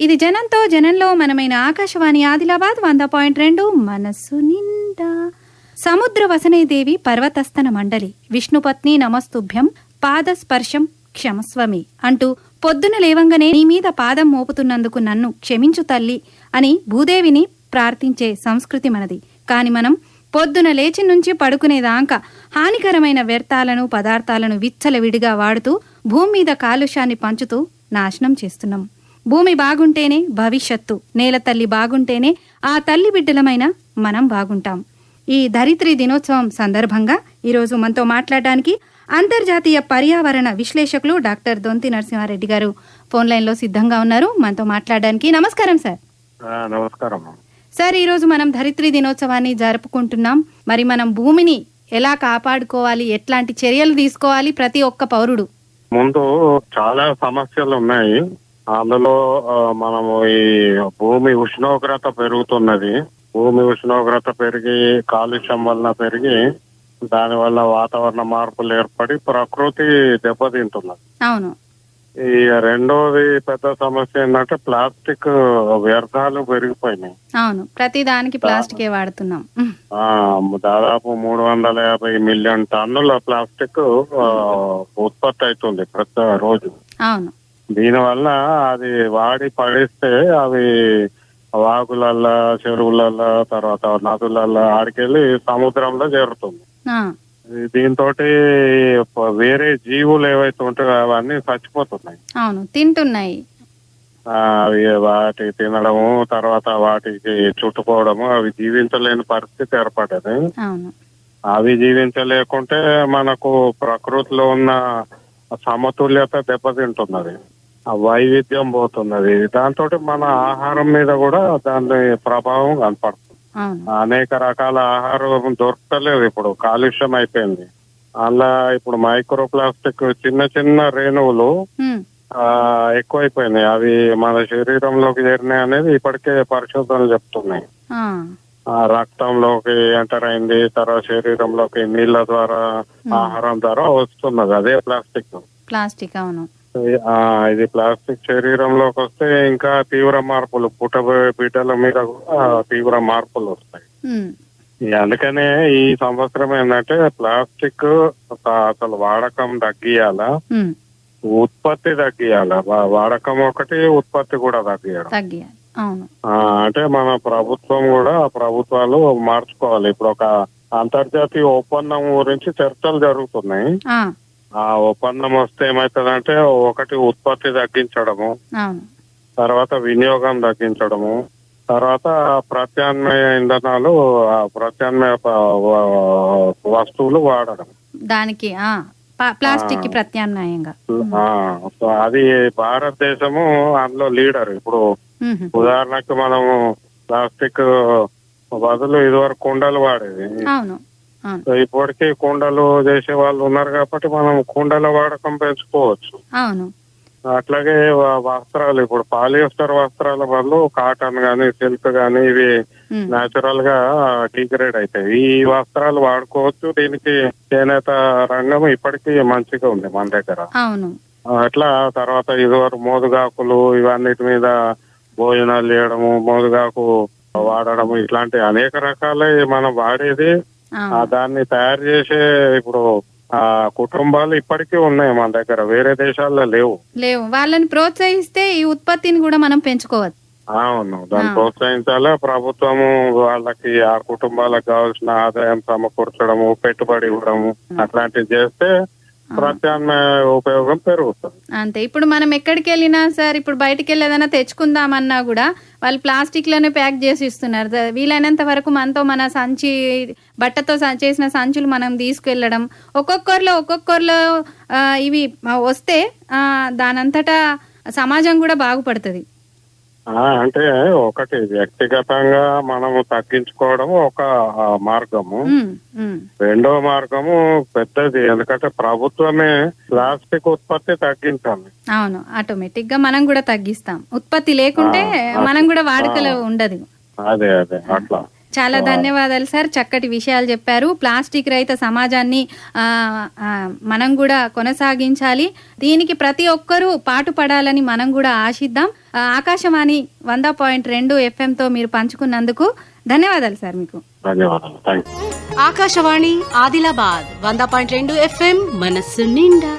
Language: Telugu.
ఇది జనంతో జనంలో మనమైన ఆకాశవాణి ఆదిలాబాద్ వంద పాయింట్ రెండు మనస్సు నిండా. సముద్ర వసనేదేవి పర్వతస్థన మండలి. విష్ణుపత్ని నమస్తుభ్యం. పాదస్పర్శం క్షమస్వమి అంటూ పొద్దున లేవంగానే నీ మీద పాదం మోపుతున్నందుకు నన్ను క్షమించు తల్లి అని భూదేవిని ప్రార్థించే సంస్కృతి మనది. కాని మనం పొద్దున లేచి నుంచి పడుకునేదాకా హానికరమైన వ్యర్థాలను పదార్థాలను విచ్చలవిడిగా వాడుతూ భూమి మీద కాలుష్యాన్ని పంచుతూ నాశనం చేస్తున్నాం. భూమి బాగుంటేనే భవిష్యత్తు నేల తల్లి బాగుంటేనే ఆ తల్లి బిడ్డలమైన మనం బాగుంటాం. ఈ ధరిత్రి దినోత్సవం సందర్భంగా ఈరోజు మనతో మాట్లాడడానికి అంతర్జాతీయ పర్యావరణ విశ్లేషకులు డాక్టర్ దొంతి నరసింహారెడ్డి గారు ఫోన్ లైన్లో సిద్ధంగా ఉన్నారు. మనతో మాట్లాడడానికి నమస్కారం సార్. నమస్కారం సార్ ఈరోజు మనం ధరిత్రి దినోత్సవాన్ని జరుపుకుంటున్నాం. మరి మనం భూమిని ఎలా కాపాడుకోవాలి ఎట్లాంటి చర్యలు తీసుకోవాలి ప్రతి ఒక్క పౌరుడు? ముందు చాలా సమస్యలు ఉన్నాయి. అందులో మనము ఈ భూమి ఉష్ణోగ్రత పెరుగుతున్నది. భూమి ఉష్ణోగ్రత పెరిగి కాలుష్యం వలన పెరిగి దాని వల్ల వాతావరణ మార్పులు ఏర్పడి ప్రకృతి దెబ్బతింటున్నది. అవును. ఈ రెండోది పెద్ద సమస్య ఏంటంటే ప్లాస్టిక్ వ్యర్థాలు పెరిగిపోయినాయి. అవును. ప్రతి దానికి ప్లాస్టికే వాడుతున్నాం. దాదాపు మూడు వందల యాభై మిలియన్ టన్నుల ప్లాస్టిక్ ఉత్పత్తి అవుతుంది ప్రతి రోజు. అవును. దీనివల్ల అది వాడి పడేస్తే అవి వాగులల్లో చెరువులల్లో తర్వాత నదులల్లో ఆడికెళ్ళి సముద్రంలో చేరుతుంది. దీంతో వేరే జీవులు ఏవైతే ఉంటాయో అవన్నీ చచ్చిపోతున్నాయి. అవును తింటున్నాయి. ఆ, అవి వాటి తినడము తర్వాత వాటికి చుట్టుకోవడము అవి జీవించలేని పరిస్థితి ఏర్పడ్డది. అవి జీవించలేకుంటే మనకు ప్రకృతిలో ఉన్న సమతుల్యత దెబ్బతింటున్నది. వైవిధ్యం పోతున్నది. దాంతో మన ఆహారం మీద కూడా దాని ప్రభావం కనపడుతుంది. అనేక రకాల ఆహారం దొరకలేదు ఇప్పుడు. కాలుష్యం అయిపోయింది. అలా ఇప్పుడు మైక్రో ప్లాస్టిక్ చిన్న చిన్న రేణువులు ఎక్కువైపోయినాయి. అవి మన శరీరంలోకి చేరినాయి అనేది ఇప్పటికే పరిశోధనలు చెప్తున్నాయి. రక్తంలోకి ఎంటర్ అయింది తర్వాత శరీరంలోకి నీళ్ళ ద్వారా ఆహారం ద్వారా వస్తున్నది. అదే ప్లాస్టిక్. ప్లాస్టిక్ అవును. ఇది ప్లాస్టిక్ శరీరంలోకి వస్తే ఇంకా తీవ్ర మార్పులు పుట్టబోయే బిడ్డల మీద కూడా తీవ్ర మార్పులు వస్తాయి. అందుకనే ఈ సంవత్సరం ఏంటంటే ప్లాస్టిక్ అసలు వాడకం తగ్గియాలా. ఉత్పత్తి తగ్గియాల. వాడకం ఒకటి ఉత్పత్తి కూడా తగ్గియాలి. అంటే మన ప్రభుత్వం కూడా ప్రభుత్వాలు మార్చుకోవాలి. ఇప్పుడు ఒక అంతర్జాతీయ ఒప్పందం గురించి చర్చలు జరుగుతున్నాయి. ఆ, ఒప్పందం వస్తే ఏమవుతుందంటే ఒకటి ఉత్పత్తి తగ్గించడము తర్వాత వినియోగం తగ్గించడము తర్వాత ప్రత్యామ్నాయ ఇంధనాలు ప్రత్యామ్నాయ వస్తువులు వాడడం. దానికి ప్లాస్టిక్ ప్రత్యామ్నాయంగా. అది భారతదేశము అందులో లీడర్. ఇప్పుడు ఉదాహరణకు మనము ప్లాస్టిక్ బదులు ఇదివరకు కుండలు వాడేది. ఇప్పటికీ కుండలు చేసే వాళ్ళు ఉన్నారు కాబట్టి మనం కుండల వాడకం పెంచుకోవచ్చు. అవును. అట్లాగే వస్త్రాలు ఇప్పుడు పాలియస్టర్ వస్త్రాల బదులు కాటన్ గానీ సిల్క్ గానీ ఇవి నేచురల్గా డిగ్రేడ్ అవుతాయి ఈ వస్త్రాలు వాడుకోవచ్చు. దీనికి చేనేత రంగం ఇప్పటికీ మంచిగా ఉంది మన దగ్గర. అట్లా తర్వాత ఇదివరకు మోదుగాకులు ఇవన్నిటి మీద భోజనాలు చేయడము మోదుగాకు వాడడము ఇట్లాంటి అనేక రకాల మనం వాడేది దాన్ని తయారు చేసే ఇప్పుడు ఆ కుటుంబాలు ఇప్పటికీ ఉన్నాయి మన దగ్గర. వేరే దేశాల్లో లేవు. లేవు. వాళ్ళని ప్రోత్సహిస్తే ఈ ఉత్పత్తిని కూడా మనం పెంచుకోవచ్చు అవును. దాన్ని ఆ. ప్రోత్సహించాలి? ప్రభుత్వము వాళ్ళకి ఆ కుటుంబాలకు కావాల్సిన ఆదాయం సమకూర్చడము పెట్టుబడి ఇవ్వడము అట్లాంటివి చేస్తే ప్రత్యామ్నాయ ఉపయోగం పెరుగుతుంది. అంతే. ఇప్పుడు మనం ఎక్కడికి వెళ్ళినా సార్ ఇప్పుడు బయటికి వెళ్ళి ఏదైనా తెచ్చుకుందామన్నా కూడా వాళ్ళు ప్లాస్టిక్లోనే ప్యాక్ చేసి ఇస్తున్నారు. వీలైనంత వరకు మనతో మన సంచి బట్టతో చేసిన సంచులు మనం తీసుకెళ్ళడం. ఒక్కొక్కరిలో ఒక్కొక్కరిలో ఆ, ఇవి వస్తే ఆ, దానంతటా సమాజం కూడా బాగుపడుతుంది. అంటే ఒకటి వ్యక్తిగతంగా మనము తగ్గించుకోవడం ఒక మార్గము. రెండో మార్గము పెద్దది. ఎందుకంటే ప్రభుత్వమే ప్లాస్టిక్ ఉత్పత్తి తగ్గించాలి. అవును ఆటోమేటిక్గా మనం కూడా తగ్గిస్తాం. ఉత్పత్తి లేకుంటే మనం కూడా వాడుకలో ఉండదు. అదే అదే అట్లా. చాలా ధన్యవాదాలు సార్. చక్కటి విషయాలు చెప్పారు. ప్లాస్టిక్ రహిత సమాజాన్ని మనం కూడా కొనసాగించాలి. దీనికి ప్రతి ఒక్కరూ పాటుపడాలని మనం కూడా ఆశిద్దాం. ఆకాశవాణి వంద పాయింట్ రెండు ఎఫ్ఎంతో మీరు పంచుకున్నందుకు ధన్యవాదాలు సార్ మీకు. ఆకాశవాణి ఆదిలాబాద్ వంద పాయింట్ రెండు ఎఫ్ఎం మనస్సు నిండా.